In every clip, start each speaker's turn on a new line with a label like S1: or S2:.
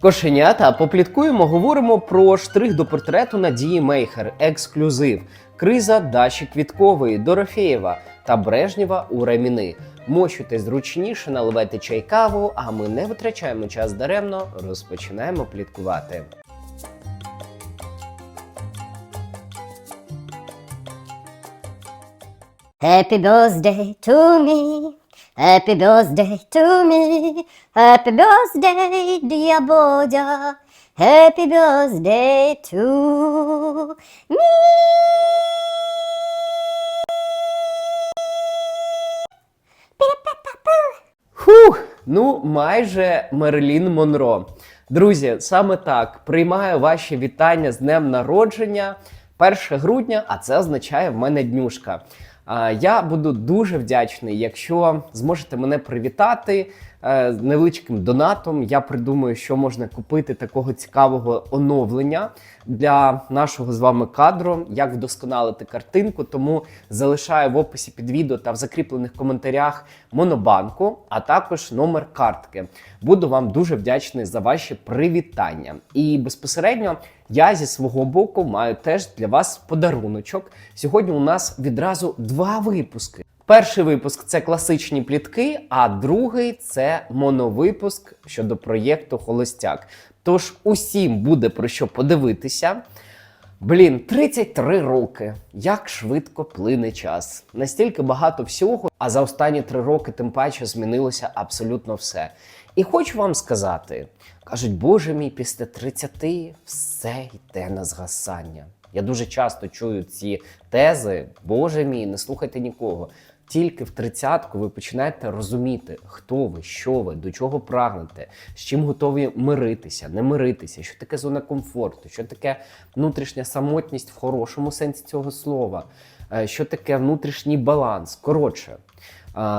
S1: Кошенята, попліткуємо, говоримо про штрих до портрету Надії Мейхер, ексклюзив, криза Даші Квіткової, Дорофєєва та Брежнєва у Реміни. Мощуйте зручніше, наливайте чай каву, а ми не витрачаємо час даремно, розпочинаємо пліткувати.
S2: Happy birthday to me. Happy birthday to me. Happy birthday, dear Bodя. Happy birthday to me.
S1: Фух, ну майже Мерлін Монро. Друзі, саме так приймаю ваші вітання з днем народження 1 грудня, а це означає в мене днюшка. Я буду дуже вдячний, якщо зможете мене привітати з невеличким донатом. Я придумаю, що можна купити такого цікавого оновлення для нашого з вами кадру, як вдосконалити картинку. Тому залишаю в описі під відео та в закріплених коментарях монобанку, а також номер картки. Буду вам дуже вдячний за ваші привітання. І безпосередньо я зі свого боку маю теж для вас подаруночок. Сьогодні у нас відразу два випуски. Перший випуск це класичні плітки, а другий це моновипуск щодо проєкту Холостяк. Тож усім буде про що подивитися. Блін, 33 роки. Як швидко плине час. Настільки багато всього, а за останні три роки тим паче змінилося абсолютно все. І хочу вам сказати: кажуть, боже мій, після 30 все йде на згасання. Я дуже часто чую ці тези, боже мій, не слухайте нікого. Тільки в тридцятку ви починаєте розуміти, хто ви, що ви, до чого прагнете, з чим готові миритися, не миритися, що таке зона комфорту, що таке внутрішня самотність в хорошому сенсі цього слова, е, що таке внутрішній баланс. Коротше,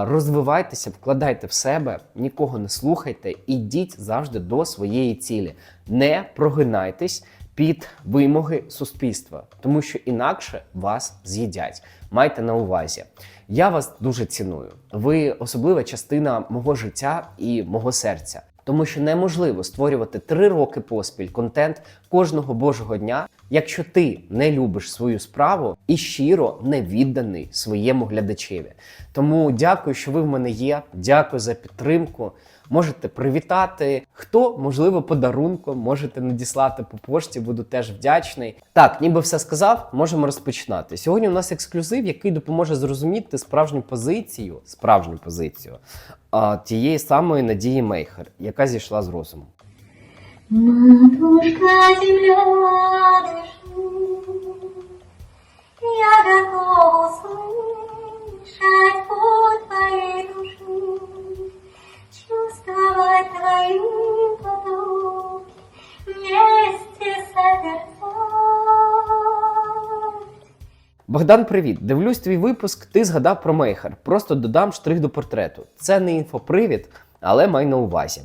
S1: розвивайтеся, вкладайте в себе, нікого не слухайте, ідіть завжди до своєї цілі. Не прогинайтесь під вимоги суспільства, тому що інакше вас з'їдять. Майте на увазі. Я вас дуже ціную. Ви особлива частина мого життя і мого серця. Тому що неможливо створювати три роки поспіль контент кожного божого дня, якщо ти не любиш свою справу і щиро не відданий своєму глядачеві. Тому дякую, що ви в мене є. Дякую за підтримку. Можете привітати. Хто, можливо, подарунком, можете надіслати по пошті, буду теж вдячний. Так, ніби все сказав, можемо розпочинати. Сьогодні у нас ексклюзив, який допоможе зрозуміти справжню позицію, справжню позицію а, тієї самої Надії Мейхер, яка зійшла з розуму.
S3: Матушка земля дышу, я готова слышать по твоей душу, чувствовать твои потоки вместе созерцать.
S1: Богдан, привіт! Дивлюсь твій випуск. Ти згадав про Мейхер. Просто додам штрих до портрету. Це не інфопривід, але май на увазі.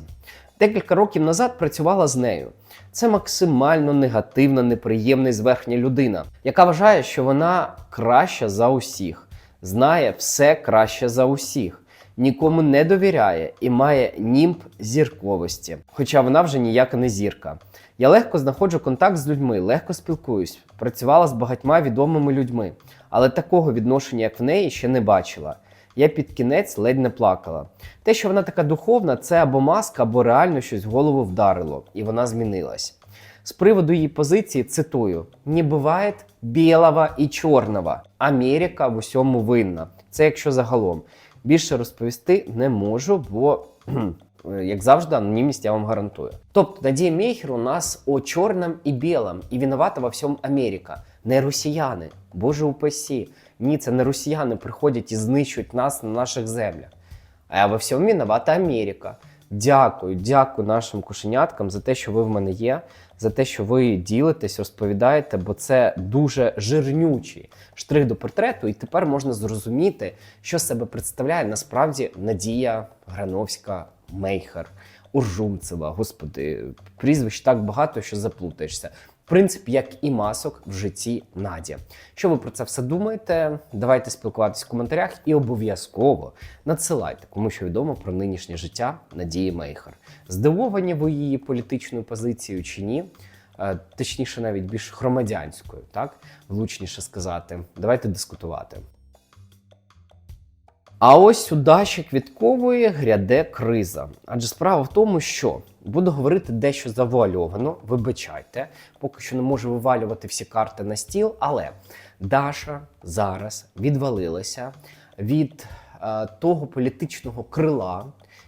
S1: Декілька років назад працювала з нею. Це максимально негативна, неприємна і зверхня людина, яка вважає, що вона краща за усіх, знає все краще за усіх, нікому не довіряє і має німб зірковості. Хоча вона вже ніяка не зірка. Я легко знаходжу контакт з людьми, легко спілкуюсь, працювала з багатьма відомими людьми, але такого відношення, як в неї, ще не бачила. Я під кінець ледь не плакала. Те, що вона така духовна, це або маска, або реально щось в голову вдарило, і вона змінилась. З приводу її позиції цитую: не буває білого і чорного. Америка в усьому винна. Це якщо загалом. Більше розповісти не можу, бо як завжди, анонімність я вам гарантую. Тобто Надія Мейхер у нас о чорному і білому, і виновата во всьому Америка, не росіяни. Боже упасі. Ні, це не росіяни приходять і знищують нас на наших землях. А во всьому виновата Америка. Дякую, дякую нашим кошеняткам за те, що ви в мене є, за те, що ви ділитесь, розповідаєте, бо це дуже жирнючий штрих до портрету, і тепер можна зрозуміти, що себе представляє насправді Надія Грановська Мейхер. Уржумцева, господи, прізвищ так багато, що заплутаєшся. В принципі, як і масок в житті Наді. Що ви про це все думаєте? Давайте спілкуватись в коментарях і обов'язково надсилайте, кому що відомо про нинішнє життя Надії Мейхер. Здивовані ви її політичною позицією чи ні? Е, Точніше, навіть більш громадянською, так влучніше сказати. Давайте дискутувати. А ось у Даші Квіткової гряде криза. Адже справа в тому, що буду говорити дещо завуальовано, вибачайте, поки що не можу вивалювати всі карти на стіл, але Даша зараз відвалилася від е, того політичного крила,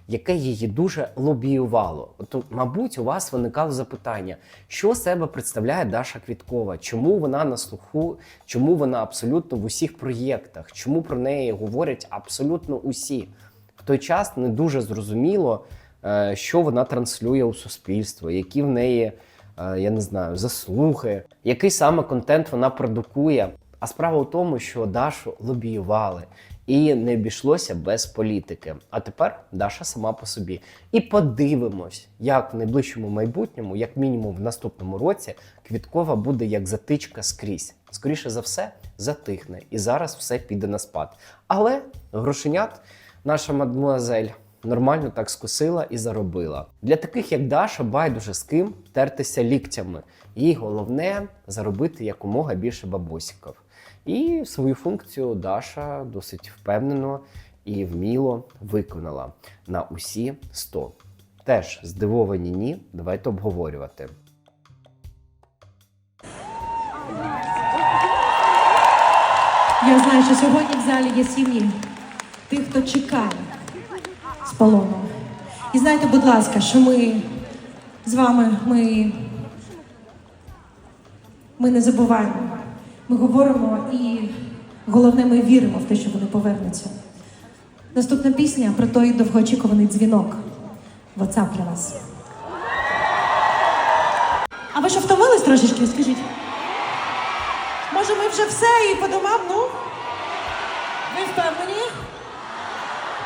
S1: яке її дуже лобіювало. От, мабуть, у вас виникало запитання, що себе представляє Даша Квіткова, чому вона на слуху, чому вона абсолютно в усіх проєктах, чому про неї говорять абсолютно усі. В той час не дуже зрозуміло, е, що вона транслює у суспільство, які в неї, е, я не знаю, заслуги, який саме контент вона продукує. А справа в тому, що Дашу лобіювали і не обійшлося без політики. А тепер Даша сама по собі. І подивимось, як в найближчому майбутньому, як мінімум в наступному році, Квіткова буде як затичка скрізь. Скоріше за все, затихне, і зараз все піде на спад. Але грошенят наша мадмуазель нормально так скусила і заробила. Для таких, як Даша, байдуже з ким тертися ліктями. Їй головне заробити якомога більше бабосиків. І свою функцію Даша досить впевнено і вміло виконала на усі 100. Теж здивовані ні, давайте обговорювати.
S4: Я знаю, що сьогодні в залі є сім'ї тих, хто чекає з полону. І знайте, будь ласка, що ми з вами ми, ми не забуваємо. Ми говоримо і головне, ми віримо в те, що вони повернуться. Наступна пісня про той довгоочікуваний дзвінок. WhatsApp для вас. А ви що втомились трошечки? Скажіть. Може, ми вже все і по домам, ну? Ви впевнені?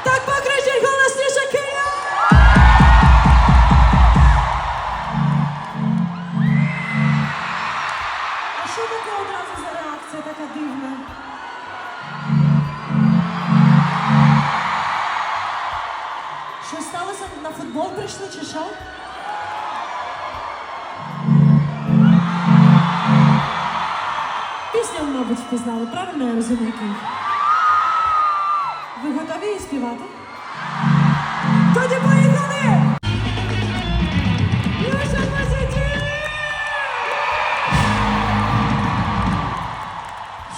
S4: Так покричіть футбол прийшли чи що? Пісню, мабуть, впізнали, правильно я розумію? Ви готові її співати? Тоді поїхали!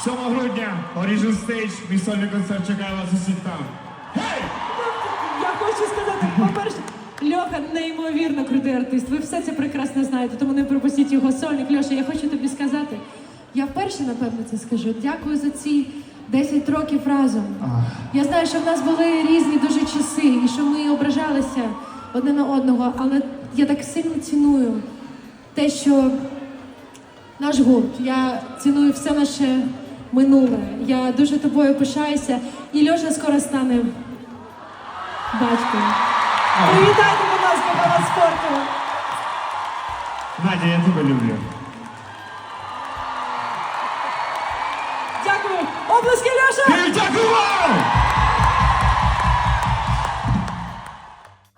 S5: 7 грудня Origin Stage, мій сольний концерт чекає вас усіх там. Гей!
S4: Я хочу сказати, по-перше, Льоха неймовірно крутий артист. Ви все це прекрасно знаєте, тому не пропустіть його сольник. Льоша, я хочу тобі сказати. Я вперше, напевно, це скажу. Дякую за ці 10 років разом. Я знаю, що в нас були різні дуже часи, і що ми ображалися одне на одного, але я так сильно ціную те, що наш гурт. Я ціную все наше минуле. Я дуже тобою пишаюся. І Льоша скоро стане батьком. Привітайте, будь ласка, баланс спорту.
S5: Надя, я тебе люблю.
S4: Дякую. Обласки Льоша!
S5: Дякую вам!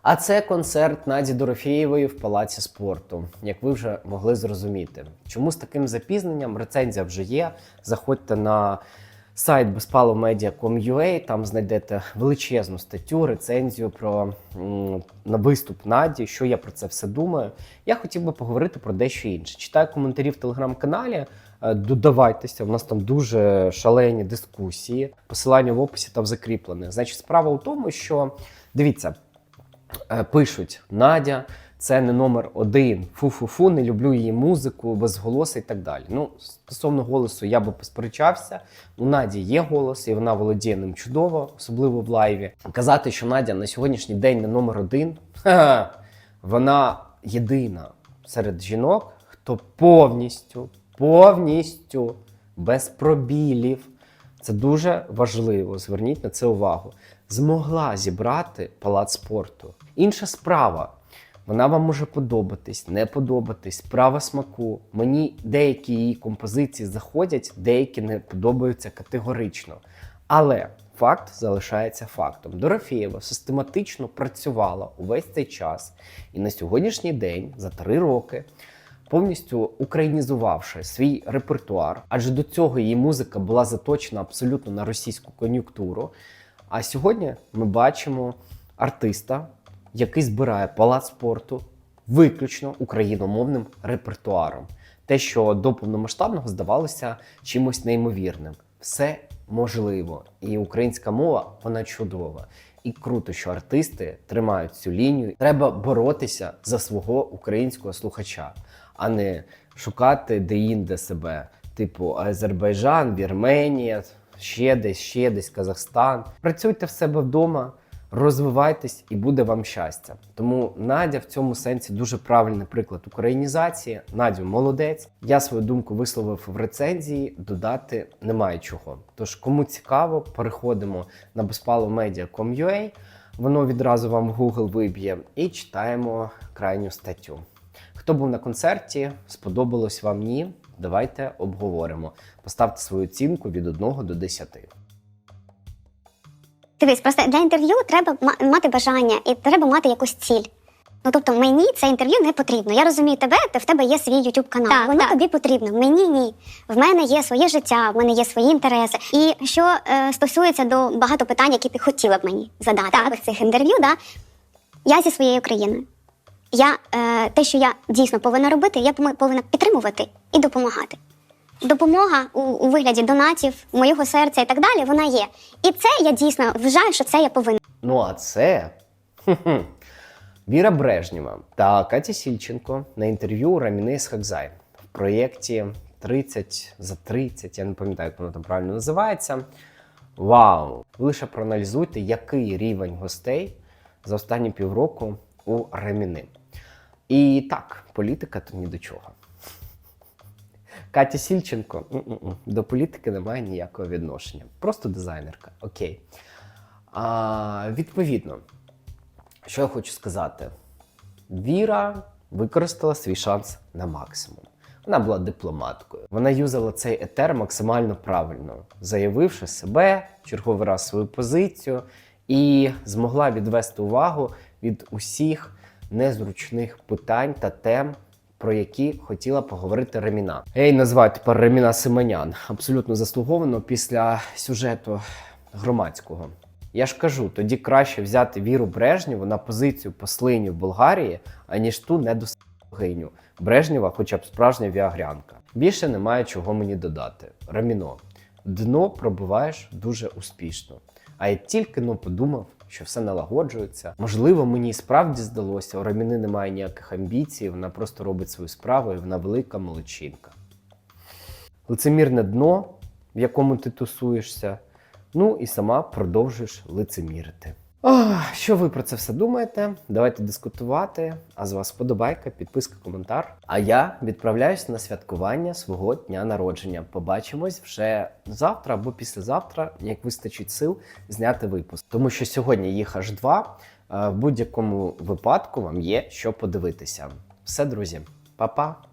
S1: А це концерт Наді Дорофєєвої в палаці спорту, як ви вже могли зрозуміти. Чому з таким запізненням рецензія вже є. Заходьте на сайт bezpalomedia.com.ua, там знайдете величезну статтю, рецензію про на виступ Наді, що я про це все думаю. Я хотів би поговорити про дещо інше. Читаю коментарі в телеграм-каналі. е, Додавайтеся, у нас там дуже шалені дискусії. Посилання в описі та в закріплених. Значить, справа у тому, що дивіться, е, пишуть Надя, це не номер один. Фу-фу-фу, не люблю її музику, безголоса і так далі. Ну, стосовно голосу, я би посперечався. У Наді є голос, і вона володіє ним чудово, особливо в лайві. Казати, що Надя на сьогоднішній день не номер один, вона єдина серед жінок, хто повністю, повністю без пробілів. Це дуже важливо. Зверніть на це увагу. Змогла зібрати палац спорту. Інша справа. Вона вам може подобатись, не подобатись, справа смаку. Мені деякі її композиції заходять, деякі не подобаються категорично. Але факт залишається фактом. Дорофєєва систематично працювала увесь цей час, і на сьогоднішній день, за три роки, повністю українізувавши свій репертуар, адже до цього її музика була заточена абсолютно на російську кон'юнктуру. А сьогодні ми бачимо артиста, який збирає палац спорту виключно україномовним репертуаром. Те, що до повномасштабного здавалося чимось неймовірним. Все можливо, і українська мова вона чудова. І круто, що артисти тримають цю лінію. Треба боротися за свого українського слухача, а не шукати де-інде себе, типу Азербайджан, Вірменія, ще десь, ще десь Казахстан. Працюйте в себе вдома, розвивайтесь і буде вам щастя. Тому Надя в цьому сенсі дуже правильний приклад українізації. Надю молодець. Я свою думку висловив в рецензії. Додати немає чого. Тож, кому цікаво, переходимо на bezpalomedia.com.ua, Воно відразу вам в Google виб'є і читаємо крайню статтю. Хто був на концерті, сподобалось вам ні? Давайте обговоримо. Поставте свою оцінку від 1 до 10.
S2: Дивись, просто для інтерв'ю треба мати бажання і треба мати якусь ціль. Ну тобто мені це інтерв'ю не потрібно. Я розумію тебе, ти в тебе є свій YouTube канал.
S6: Так,
S2: Воно
S6: так.
S2: тобі потрібно. Мені ні. В мене є своє життя, в мене є свої інтереси. І що е, стосується до багато питань, які ти хотіла б мені задати
S6: Так.
S2: в цих інтерв'ю, да, я зі своєю країною. Я е, те, що я дійсно повинна робити, я повинна підтримувати і допомагати. Допомога у, у вигляді донатів, моєго серця і так далі, вона є. І це я дійсно вважаю, що це я повинна.
S1: Ну а це Віра Брежнєва та Катя Сільченко на інтерв'ю Раміни Схакзай в проєкті 30 за 30, я не пам'ятаю, як воно там правильно називається. Вау! Ви лише проаналізуйте, який рівень гостей за останні півроку у Раміни. І так, політика то ні до чого. Катя Сільченко м-м-м, до політики не має ніякого відношення. Просто дизайнерка. Окей. А, відповідно, що я хочу сказати? Віра використала свій шанс на максимум. Вона була дипломаткою. Вона юзала цей етер максимально правильно, заявивши себе, черговий раз свою позицію, і змогла відвести увагу від усіх незручних питань та тем, про які хотіла поговорити Реміна. Я її називаю тепер Реміна Симонян. Абсолютно заслуговано після сюжету громадського. Я ж кажу, тоді краще взяти Віру Брежнєву на позицію послині в Болгарії, аніж ту недосгиню. Брежнєва, хоча б справжня віагрянка. Більше немає чого мені додати. Раміно, дно пробиваєш дуже успішно. А я тільки но подумав, що все налагоджується. Можливо, мені справді здалося, у Раміни немає ніяких амбіцій, вона просто робить свою справу і вона велика молодчинка. Лицемірне дно, в якому ти тусуєшся, ну і сама продовжуєш лицемірити. Що ви про це все думаєте? Давайте дискутувати. А з вас вподобайка, підписка, коментар. А я відправляюсь на святкування свого дня народження. Побачимось вже завтра або післязавтра, як вистачить сил зняти випуск. Тому що сьогодні їх аж два. Е, В будь-якому випадку вам є що подивитися. Все, друзі, па-па!